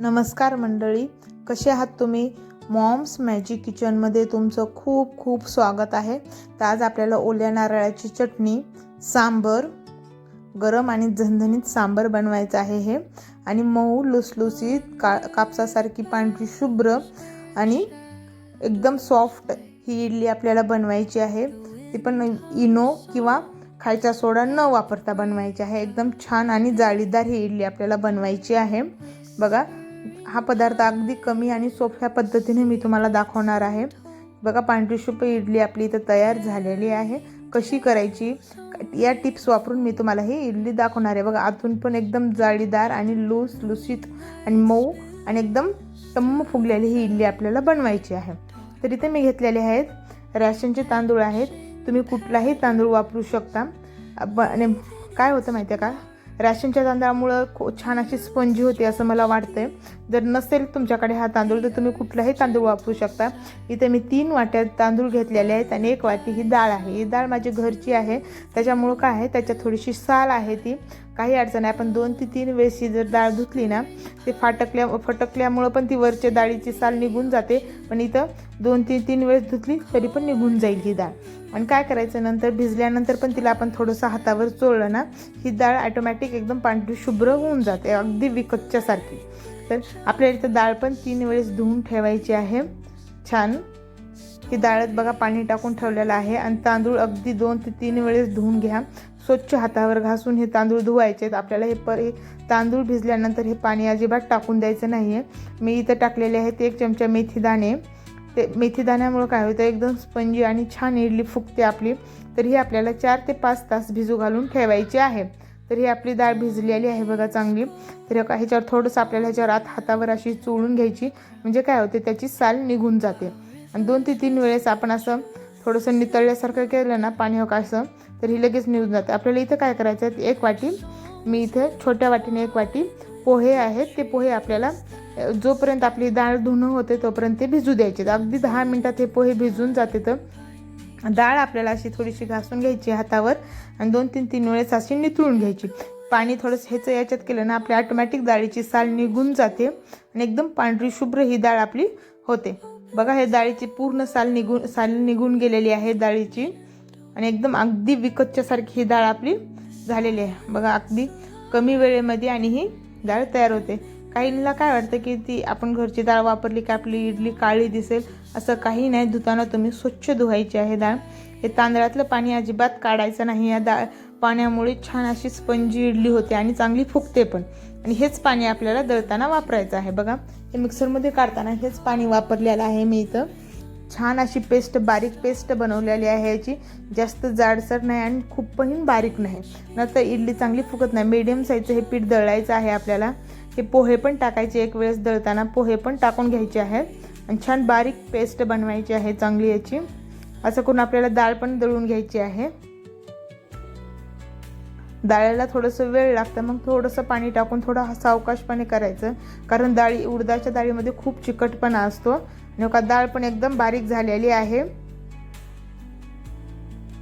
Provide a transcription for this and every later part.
नमस्कार मंडळी कसे आहात तुम्ही? मॉम्स मॅजिक किचनमध्ये तुमचं खूप खूप स्वागत आहे. तर आज आपल्याला ओल्या नारळाची चटणी सांबर गरम आणि झणझणीत सांबर बनवायचं आहे हे. आणि मऊ लुसलुसीत का कापसासारखी पांढरी शुभ्र आणि एकदम सॉफ्ट ही इडली आपल्याला बनवायची आहे. ती पण इनो किंवा खायचा सोडा न वापरता बनवायची आहे. एकदम छान आणि जाळीदार ही इडली आपल्याला बनवायची आहे. बघा हा पदार्थ अगदी कमी आणि सोप्या पद्धतीने मी तुम्हाला दाखवणार आहे. बघा पांढरी शुभ इडली आपली इथं तयार झालेली आहे. कशी करायची? या टिप्स वापरून मी तुम्हाला ही इडली दाखवणार आहे. बघा आतून पण एकदम जाळीदार आणि लूस लुसीत आणि मऊ आणि एकदम टम्म फुगलेली ही इडली आपल्याला बनवायची आहे. तर इथे मी घेतलेले आहेत रॅशनचे तांदूळ आहेत. तुम्ही कुठलाही तांदूळ वापरू शकता. ब काय होतं माहिती आहे का? रॅशनच्या तांदळामुळं खू छान अशी स्पंजी होते असं मला वाटतंय. जर नसेल तुमच्याकडे हा तांदूळ तर तुम्ही कुठलाही तांदूळ वापरू शकता. इथे मी तीन वाट्या तांदूळ घेतलेले आहेत आणि एक वाटी ही डाळ आहे. ही डाळ माझी घरची आहे. त्याच्यामुळं काय आहे? त्याच्यात थोडीशी साल आहे ती. काही अडचण आहे आपण दोन ते तीन वेळेसची जर डाळ धुतली ना ते फाटकल्या फटकल्यामुळं पण ती वरच्या डाळीची साल निघून जाते. पण इथं दोन तीन तीन वेळेस धुतली तरी पण निघून जाईल ही डाळ. आणि काय करायचं? नंतर भिजल्यानंतर पण तिला आपण थोडंसं हातावर चोळलं ना ही डाळ ॲटोमॅटिक एकदम पांढरी शुभ्र होऊन जाते. अगदी विकतच्यासारखी. तर आपल्याला इथं डाळ पण तीन वेळेस धुवून ठेवायची आहे. छान. ही डाळत बघा पाणी टाकून ठेवलेलं आहे. आणि तांदूळ अगदी दोन ते तीन वेळेस धुवून घ्या. स्वच्छ हातावर घासून हे तांदूळ धुवायचे आहेत. आपल्याला हे पर हे तांदूळ भिजल्यानंतर हे पाणी अजिबात टाकून द्यायचं नाही आहे मी इथं टाकलेले आहेत एक चमचा मेथी दाणे. ते मेथी दाण्यामुळं काय होतं? एकदम स्पंजी आणि छान इडली फुगते आपली. तर ही आपल्याला चार ते पाच तास भिजू घालून ठेवायची आहे. तर ही आपली डाळ भिजलेली आहे बघा चांगली. तर ह्याच्यावर थोडंसं आपल्याला ह्याच्यावर आत हातावर अशी चोळून घ्यायची. म्हणजे काय होते? त्याची साल निघून जाते. आणि दोन ते तीन वेळेस आपण असं थोडंसं नितळल्यासारखं केलं ना पाणी हो का असं तर ही लगेच निघून जाते. आपल्याला इथं काय करायचं आहे एक वाटी मी इथे छोट्या वाटीने एक वाटी पोहे आहेत ते पोहे आपल्याला जोपर्यंत आपली डाळ धुणं होते तोपर्यंत ते भिजू द्यायचे. अगदी दहा मिनटात हे पोहे भिजून जाते तर डाळ आपल्याला अशी थोडीशी घासून घ्यायची हातावर आणि दोन तीन तीन वेळेस अशी नितळून घ्यायची. पाणी थोडंसं ह्याचं याच्यात केलं ना आपली ऑटोमॅटिक डाळीची साल निघून जाते आणि एकदम पांढरी शुभ्र ही डाळ आपली होते. बघा हे डाळीची पूर्ण साल निघून साल निघून गेलेली आहे डाळीची. आणि एकदम अगदी विकतच्यासारखी ही डाळ आपली झालेली आहे. बघा अगदी कमी वेळेमध्ये आणि ही डाळ तयार होते. काहींना काय वाटतं की ती आपण घरची डाळ वापरली की आपली इडली काळी दिसेल असं काही नाही. धुताना तुम्ही स्वच्छ धुवायची आहे डाळ. हे तांदळातलं पाणी अजिबात काढायचं नाही. या डाळ पाण्यामुळे छान अशी स्पंजी इडली होते आणि चांगली फुगते पण. आणि हेच पाणी आपल्याला दळताना वापरायचं आहे. बघा हे मिक्सरमध्ये काढताना हेच पाणी वापरलेलं आहे मी इथं. छान अशी पेस्ट बारीक पेस्ट बनवलेली आहे याची. जास्त जाडसर नाही आणि खूपही बारीक नाही. नंतर इडली चांगली फुकत नाही. मीडियम साईजचं हे पीठ दळायचं आहे आपल्याला. हे पोहे पण टाकायचे. एक वेळेस दळताना पोहे पण टाकून घ्यायचे आहेत. आणि छान बारीक पेस्ट बनवायची आहे चांगली याची. असं करून आपल्याला डाळ पण दळून घ्यायची आहे. डाळीला थोडंसं वेळ लागतं मग थोडंसं पाणी टाकून थोडं सावकाशपणे करायचं. कारण डाळी उडदाच्या डाळीमध्ये खूप चिकटपणा असतो. आणि हो डाळ पण एकदम बारीक झालेली आहे.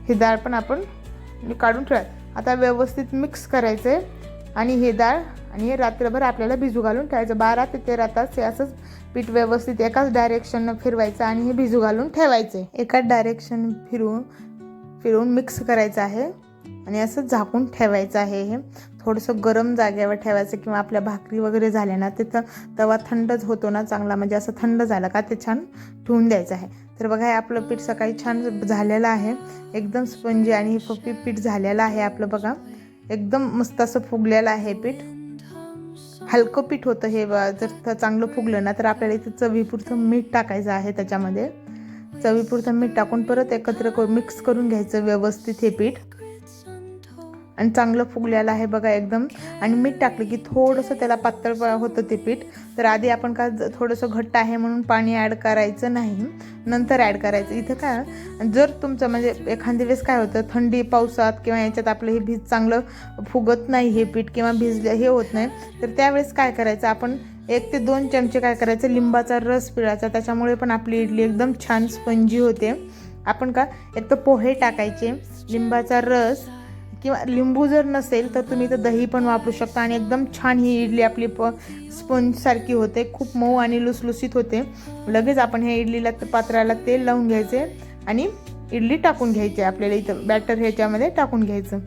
ही डाळ पण आपण काढून ठेवा आता व्यवस्थित मिक्स करायचं. आहे आणि हे डाळ आणि हे रात्रभर आपल्याला भिजू घालून ठेवायचं. बारा ते तेरा तास हे असंच पीठ व्यवस्थित एकाच डायरेक्शननं फिरवायचं आणि हे भिजू घालून ठेवायचं. आहे एकाच डायरेक्शन फिरून फिरवून मिक्स करायचं आहे. आणि असं झाकून ठेवायचं आहे हे. थोडंसं गरम जागेवर ठेवायचं किंवा आपल्या भाकरी वगैरे झाल्या ना तिथं तवा थंडच होतो ना चांगला म्हणजे असं थंड झालं का ते छान ठेवून द्यायचं आहे. तर बघा हे आपलं पीठ सकाळी छान झालेलं आहे. एकदम स्पंजी आणि हे पप्पी पीठ झालेलं आहे आपलं बघा. एकदम मस्त असं फुगलेलं आहे पीठ. हलकं पीठ होतं हे जर चांगलं फुगलं ना तर आपल्याला इथं चवीपुरतं मीठ टाकायचं आहे त्याच्यामध्ये. चवीपुरतं मीठ टाकून परत एकत्र मिक्स करून घ्यायचं व्यवस्थित हे पीठ. आणि चांगलं फुगलेलं आहे बघा एकदम. आणि मीठ टाकलं की थोडंसं त्याला पातळ होतं ते पीठ. तर आधी आपण का थोडंसं घट्ट आहे म्हणून पाणी ॲड करायचं नाही. नंतर ॲड करायचं. इथं काय जर तुमचं म्हणजे एखाद्या वेळेस काय होतं थंडी पावसात किंवा याच्यात आपलं हे भीज चांगलं फुगत नाही हे पीठ किंवा भिजलं हे होत नाही तर त्यावेळेस काय करायचं आपण एक ते दोन चमचे काय करायचं लिंबाचा रस पिळायचा. त्याच्यामुळे पण आपली इडली एकदम छान स्पंजी होते. आपण का एक तर पोहे टाकायचे लिंबाचा रस किंवा लिंबू जर नसेल तर तुम्ही तर दही पण वापरू शकता. आणि एकदम छान ही इडली आपली प स्पंजसारखी होते. खूप मऊ आणि लुसलुसीत होते. लगेच आपण ह्या इडलीला पात्राला तेल लावून घ्यायचे आणि इडली टाकून घ्यायची आपल्याला इथं. बॅटर ह्याच्यामध्ये टाकून घ्यायचं.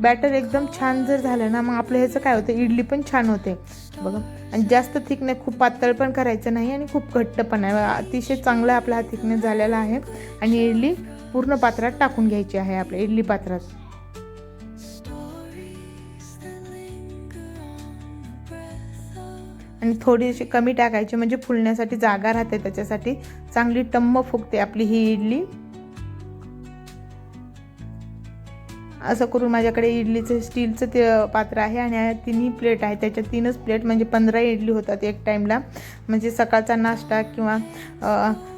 बॅटर एकदम छान जर झालं ना मग आपलं ह्याचं काय होतं? इडली पण छान होते. बघा. आणि जास्त थिक नाही खूप पातळ पण करायचं नाही आणि खूप घट्ट पण आहे. अतिशय चांगला आपला हा थिकनेस झालेला आहे. आणि इडली पूर्ण पात्रात टाकून घ्यायची आहे आपल्या इडली पात्रात. आणि थोडीशी कमी टाकायची म्हणजे फुलण्यासाठी जागा राहते त्याच्यासाठी. चांगली टम्म फुगते आपली ही इडली. असं करून माझ्याकडे इडलीचं स्टीलचं ते पात्र आहे आणि तिन्ही प्लेट आहे. त्याच्या तीनच प्लेट म्हणजे पंधरा इडली होतात एक टाईमला. म्हणजे सकाळचा नाश्ता किंवा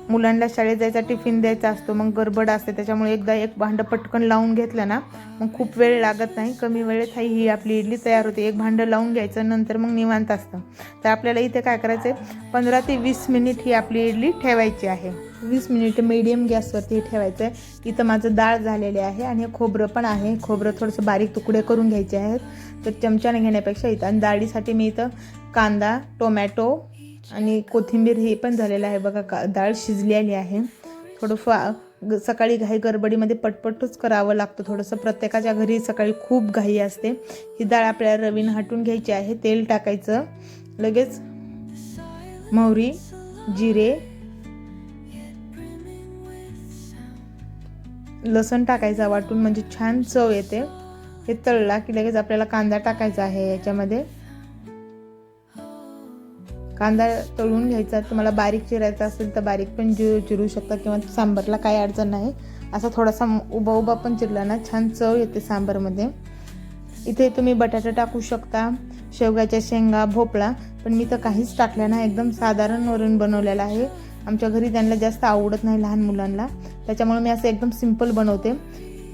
मुलांना शाळेत जायचा टिफिन द्यायचा असतो मग गडबड असते. त्याच्यामुळे एकदा एक भांडं पटकन लावून घेतलं ना मग खूप वेळ लागत नाही. कमी वेळेत ही आपली इडली तयार होते. एक भांडं लावून घ्यायचं नंतर मग निवांत असतं. तर आपल्याला इथे काय करायचं आहे पंधरा ते वीस मिनिट ही आपली इडली ठेवायची आहे. वीस मिनिट मीडियम गॅसवरती ठेवायचं आहे इथं माझं डाळ झालेले आहे आणि खोबरं पण आहे. खोबरं थोडंसं बारीक तुकडे करून घ्यायचे आहेत. तर चमच्याने घेण्यापेक्षा इथं आणि डाळीसाठी मी इथं कांदा टोमॅटो आणि कोथिंबीर हे पण झालेलं आहे बघा का डाळ शिजलेली आहे. थोडं फा सकाळी घाई गडबडीमध्ये पटपटच करावं लागतं थोडंसं. प्रत्येकाच्या घरी सकाळी खूप घाई असते. ही डाळ आपल्याला रवीनं हटून घ्यायची आहे. तेल टाकायचं. लगेच मोहरी जिरे लसण टाकायचा वाटून. म्हणजे छान चव येते. हे तळला की लगेच आपल्याला कांदा टाकायचा आहे याच्यामध्ये. कांदा तळून घ्यायचा तुम्हाला बारीक चिरायचा असेल तर बारीक पण जि चिरू शकता किंवा सांबारला काही अडचण नाही. असा थोडासा उभा उभा पण चिरला ना छान चव येते सांबारमध्ये. इथे तुम्ही बटाटा टाकू शकता शेवग्याच्या शेंगा भोपळा पण मी तर काहीच टाकलं नाही. एकदम साधारण वरून बनवलेलं आहे. आमच्या घरी त्यांना जास्त आवडत नाही लहान मुलांना. त्याच्यामुळे मी असं एकदम सिंपल बनवते.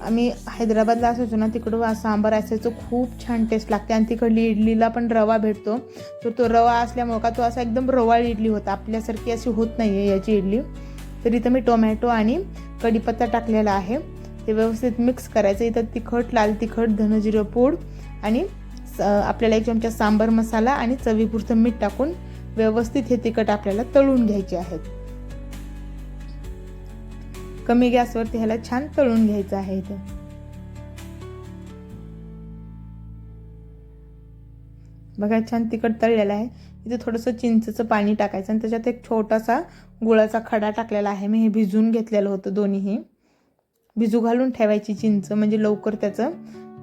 आम्ही हैदराबादला असायचो ना तिकडं सांबार असायचो खूप छान टेस्ट लागते. आणि तिकडली इडलीला पण रवा भेटतो. तर तो रवा असल्यामुळं का तो असा एकदम रवाळ इडली होता. आपल्यासारखी अशी होत नाही आहे याची इडली. तर इथं मी टोमॅटो आणि कढीपत्ता टाकलेला आहे. ते व्यवस्थित मिक्स करायचं. इथं तिखट लाल तिखट धनजिरं पूड आणि आपल्याला एक चमचा सांबार मसाला आणि चवीपुरतं मीठ टाकून व्यवस्थित हे तिखट आपल्याला तळून घ्यायचे आहेत. कमी गॅसवरती ह्याला छान तळून घ्यायचं आहे इथं. बघा छान तिखट तळलेलं आहे. इथे थोडंसं चिंचचं पाणी टाकायचं आणि त्याच्यात एक छोटासा गुळाचा खडा टाकलेला आहे. मी हे भिजून घेतलेलं होतं दोन्हीही. भिजू घालून ठेवायची चिंच म्हणजे लवकर त्याचं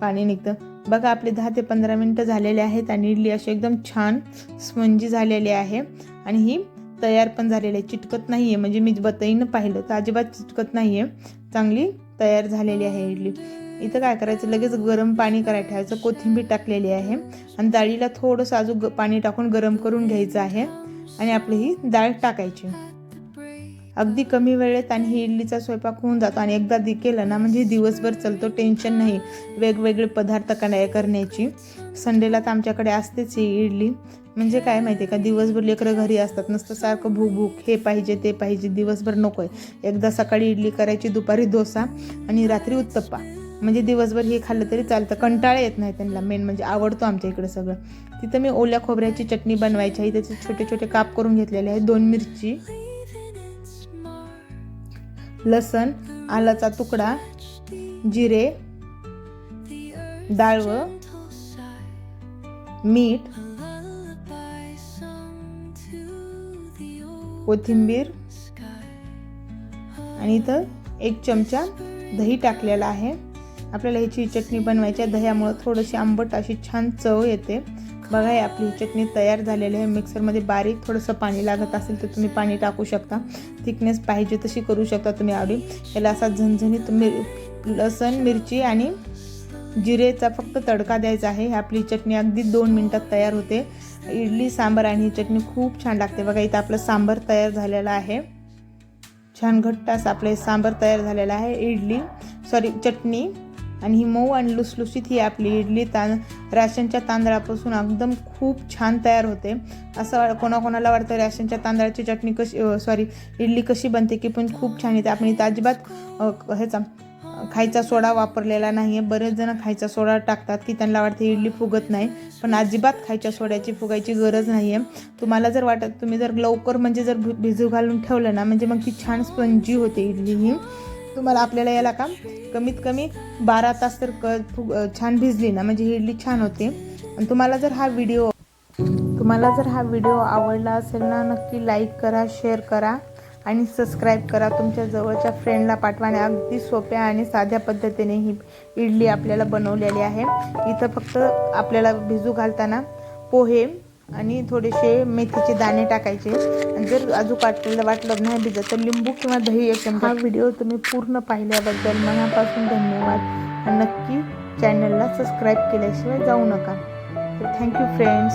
पाणी निघतं. बघा आपले दहा ते पंधरा मिनटं झालेले आहेत आणि इडली अशी एकदम छान स्पंजी झालेली आहे. आणि ही तयार पण झालेली आहे चिटकत नाही आहे म्हणजे मी बतईनं पाहिलं तर अजिबात चिटकत नाही आहे चांगली तयार झालेली आहे इडली. इथं काय करायचं? लगेच गरम पाणी करायला ठेवायचं. कोथिंबीर टाकलेली आहे. आणि डाळीला थोडंसं अजून ग पाणी टाकून गरम करून घ्यायचं आहे. आणि आपली ही डाळ टाकायची. अगदी कमी वेळेत आणि ही इडलीचा स्वयंपाक होऊन जातो. आणि एकदा दि केलं ना म्हणजे दिवसभर चलतो टेन्शन नाही. वेगवेगळे पदार्थ करण्याची. संडेला तर आमच्याकडे असतेच ही इडली. म्हणजे काय माहिती आहे का दिवसभर लेकरं घरी असतात. नसतं सारखं भूक भूक हे पाहिजे ते पाहिजे दिवसभर नको आहे एकदा सकाळी इडली करायची दुपारी डोसा आणि रात्री उत्तप्पा. म्हणजे दिवसभर हे खाल्लं तरी चालतं. कंटाळा येत नाही त्यांना. मेन म्हणजे आवडतो आमच्या इकडे सगळं. तिथं मी ओल्या खोबऱ्याची चटणी बनवायची आहे. त्याचे छोटे छोटे काप करून घेतलेले आहे. दोन मिरची लसण आलाचा तुकडा जिरे डाळव मीठ कोथिंबीर आणि इथं एक चमचा दही टाकलेला आहे. आपल्याला ह्याची चटणी बनवायची आहे. दह्यामुळं थोडीशी आंबट अशी छान चव येते. बघा हे आपली चटणी तयार झालेली आहे. मिक्सरमध्ये बारीक थोडंसं पाणी लागत असेल तर तुम्ही पाणी टाकू शकता. थिकनेस पाहिजे तशी करू शकता तुम्ही आवडी याला असा झणझणीत मिर लसण मिरची आणि जिरेचा फक्त तडका द्यायचा आहे. आपली चटणी अगदी दोन मिनटात तयार होते. इडली सांबार आणि ही चटणी खूप छान लागते. बघा इथं आपलं सांबार तयार झालेलं आहे. छान घट्ट असं आपलं सांबार तयार झालेलं आहे. इडली सॉरी चटणी आणि ही मऊ आणि लुसलुसीत ही आपली इडली तां राशनच्या तांदळापासून एकदम खूप छान तयार होते. असं कोणाकोणाला वाटतं राशनच्या तांदळाची चटणी कशी सॉरी इडली कशी बनते की पण खूप छान येते. आपण इथं अजिबात ह्याचा खायचा सोडा वापरलेला नाही आहे बरेच जण खायचा सोडा टाकतात की त्यांना वाटते इडली फुगत नाही. पण अजिबात खायच्या सोड्याची फुगायची गरज नाही आहे तुम्हाला जर वाटत तुम्ही जर लवकर म्हणजे जर भि- भिजू घालून ठेवलं ना म्हणजे मग ती छान स्पंजी होते इडली ही. तुम्हाला आपल्याला याला का कमीत कमी बारा तास तर क छान भिजली ना म्हणजे ही इडली छान होते. आणि तुम्हाला जर हा व्हिडिओ तुम्हाला जर हा व्हिडिओ आवडला असेल ना नक्की लाईक करा शेअर करा आणि सबस्क्राईब करा. तुमच्या जवळच्या फ्रेंडला पाठवाने अगदी सोप्या आणि साध्या पद्धतीने ही इडली आपल्याला बनवलेली आहे. इथं फक्त आपल्याला भिजू घालताना पोहे आणि थोडेसे मेथीचे दाणे टाकायचे. आणि जर अजून काटलेलं वाटलं नाही भिजत तर लिंबू किंवा दही एक चमचा. हा व्हिडिओ तुम्ही पूर्ण पाहिल्याबद्दल मनापासून धन्यवाद. आणि नक्की चॅनलला सबस्क्राईब केल्याशिवाय जाऊ नका. तर थँक्यू फ्रेंड्स